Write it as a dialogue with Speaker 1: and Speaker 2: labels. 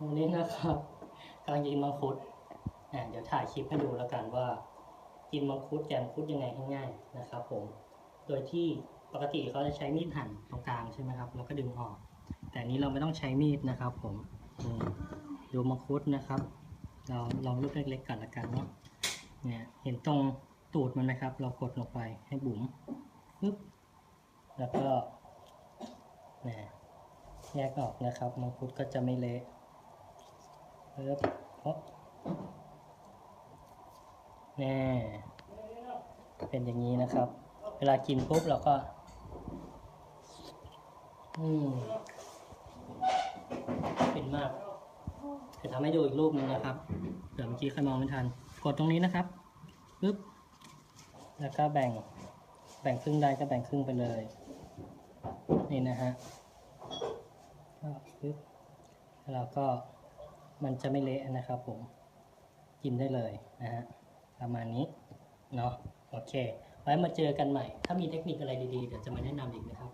Speaker 1: วันนี้นะครับกำลังจะกินมังคุดอะเดี๋ยวถ่ายคลิปให้ดูแล้วกันว่า กินมังคุดแกมคุดยังไงง่ายๆนะครับ ผม โดยที่ปกติเขาจะใช้มีดหั่นตรงกลางใช่ไหมครับ แล้วก็ดึงออก แต่อันนี้เราไม่ต้องใช้มีดนะครับ ผมดูมังคุดนะครับ เราลองลูกเล็กๆก่อนละกันเนาะเนี่ย เห็นตรงตูดมันไหมครับ เรากดลงไปให้บุ๋มปึ๊บแล้วก็ แยกออกนะครับ มังคุดก็จะไม่เละปึ๊บโอ้แน่เป็นอย่างนี้นะครับ เวลากินปุ๊บเราก็ อืมเป็นมากจะทำให้ดูอีกรูปหนึงนะครับเดี๋ยวเมื่อกี้ใครมองไม่ทัน กดตรงนี้นะครับปึ๊บแล้วก็แบ่ง แบ่งครึ่งได้ก็แบ่งครึ่งไปเลย นี่นะฮะ ปึ๊บแล้วก็มันจะไม่เละนะครับผมกินได้เลยนะฮะประมาณนี้เนาะโอเค ไว้มาเจอกันใหม่ ถ้ามีเทคนิคอะไรดีๆ เดี๋ยวจะมาแนะนำอีกนะครับ